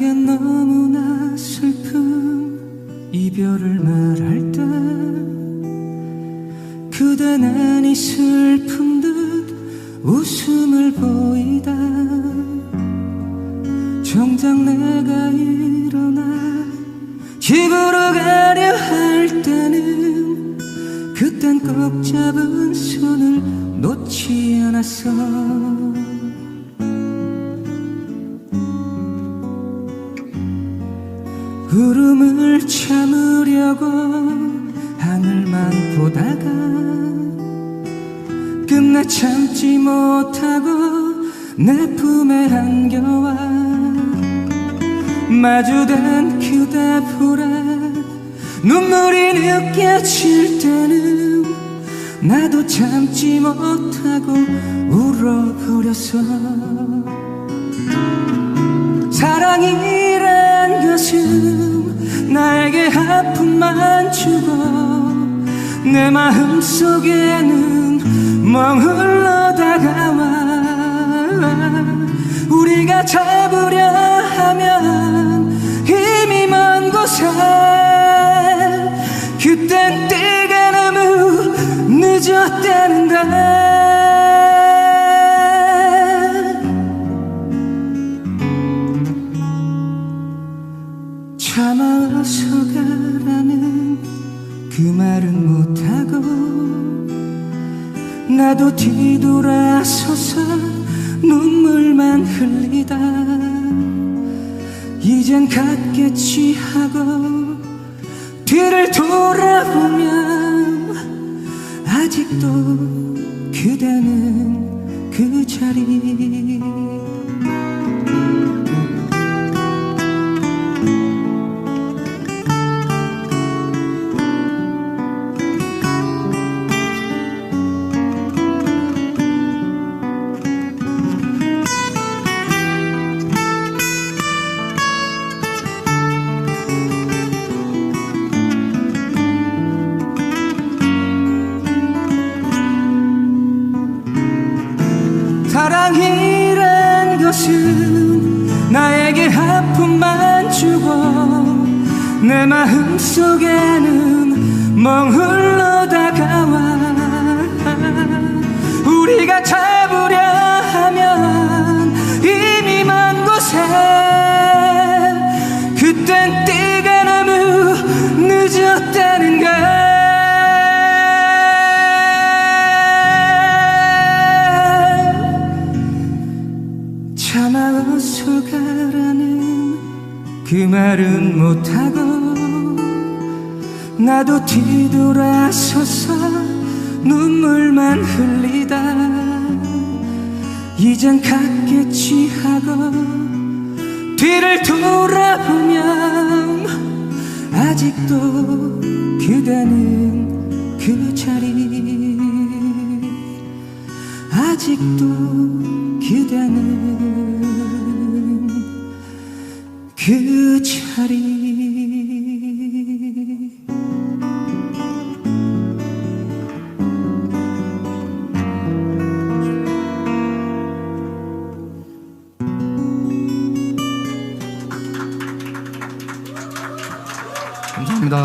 내겐 너무나 슬픈 이별을 말할 때 그대는 이 슬픈 듯 웃음을 보이다. 정작 내가 일어나 집으로 가려 할 때는 그땐 꼭 잡은 손을 놓지 않았어 구름을 참으려고 하늘만 보다가 끝내 참지 못하고 내 품에 안겨와 마주된 그대 볼에 눈물이 느껴질 때는 나도 참지 못하고 울어버렸어. 사랑이란 것은 나에게 아픔만 주고 내 마음 속에는 멍 흘러 다가와. 우리가 잡으려 하면 이미 먼 곳에 그땐 때가 너무 늦었다는데 그 말은 못하고 나도 뒤돌아서서 눈물만 흘리다. 이젠 갔겠지 하고 뒤를 돌아보면 아직도 그대는 그 자리 내 마음 속에는 멍 흘러 다가와. 우리가 잡으려 하면 이미 먼 곳에 그땐 때가 너무 늦었다는 걸. 참아서 가라는 그 말은 못하고 나도 뒤돌아서서 눈물만 흘리다. 이젠 갔겠지 하고 뒤를 돌아보면 아직도 그대는 그 자리. 아직도 감사합니다.